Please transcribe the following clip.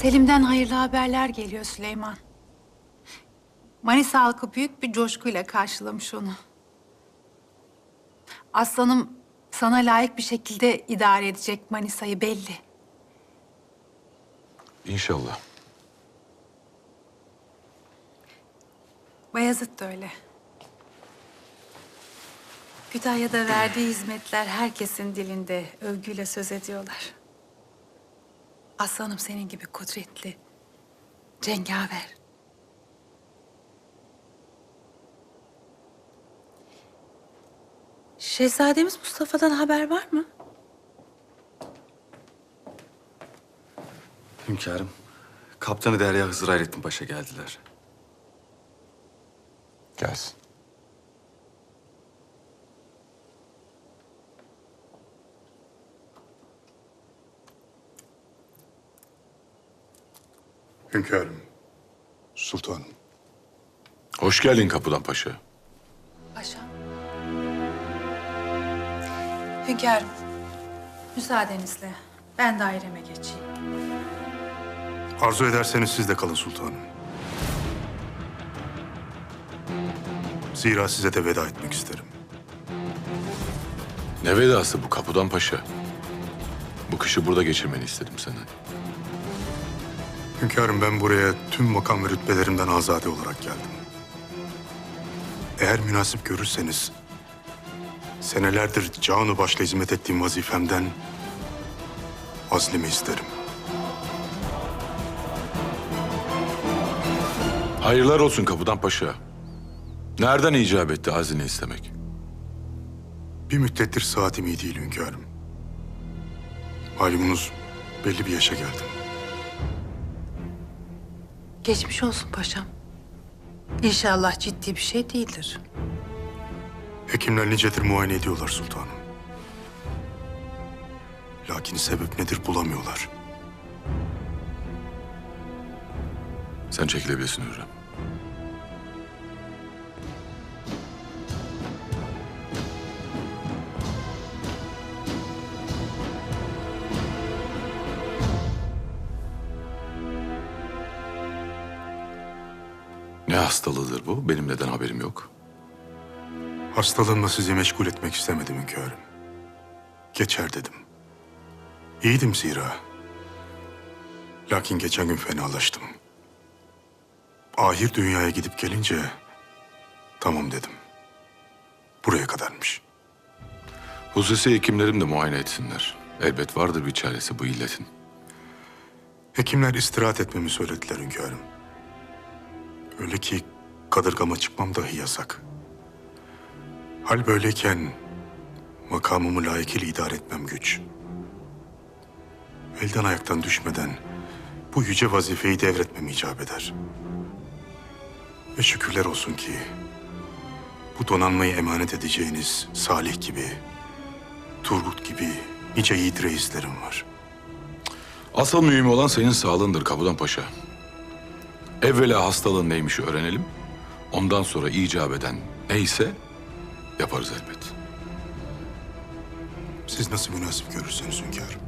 Selim'den hayırlı haberler geliyor Süleyman. Manisa halkı büyük bir coşkuyla karşılamış onu. Aslanım sana layık bir şekilde idare edecek Manisa'yı belli. İnşallah. Bayezid de öyle. Kütahya'da verdiği hizmetler herkesin dilinde övgüyle söz ediyorlar. Aslanım senin gibi kudretli, cengaver. Şehzademiz Mustafa'dan haber var mı? Hünkârım, Kaptanı Derya Hızır Hayrettin Paşa geldiler. Gelsin. Hünkârım, sultanım. Hoş geldin Kapıdan Paşa. Paşam. Hünkârım, müsaadenizle ben daireme geçeyim. Arzu ederseniz siz de kalın sultanım. Zira size de veda etmek isterim. Ne vedası bu Kapıdan Paşa? Bu kışı burada geçirmeni istedim senden. Hünkârım ben buraya tüm makam ve rütbelerimden azade olarak geldim. Eğer münasip görürseniz... ...senelerdir canı başla hizmet ettiğim vazifemden... ...azlimi isterim. Hayırlar olsun Kapıdan Paşa. Nereden icap etti hazine istemek? Bir müddettir saatim iyi değil hünkârım. Malumunuz belli bir yaşa geldim. Geçmiş olsun paşam. İnşallah ciddi bir şey değildir. Hekimler nicedir muayene ediyorlar sultanım. Lakin sebep nedir bulamıyorlar. Sen çekilebilirsin Hürrem. Ne hastalığıdır bu? Benim neden haberim yok? Hastalığımla sizi meşgul etmek istemedim hünkârım. Geçer dedim. İyiydim zira. Lakin geçen gün fenalaştım. Ahir dünyaya gidip gelince tamam dedim. Buraya kadarmış. Hususi hekimlerim de muayene etsinler. Elbet vardır bir çaresi bu illetin. Hekimler istirahat etmemi söylediler hünkârım. Öyle ki kadırgama çıkmam dahi yasak. Hal böyleyken makamımı layıkıyla idare etmem güç. Elden ayaktan düşmeden bu yüce vazifeyi devretmem icap eder. Ve şükürler olsun ki bu donanmayı emanet edeceğiniz Salih gibi, Turgut gibi nice yiğit reislerim var. Asıl mühim olan senin sağlığındır Kapıdan Paşa. Evvela hastalığın neymiş öğrenelim. Ondan sonra icap eden neyse yaparız elbet. Siz nasıl münasip görürseniz hünkârım.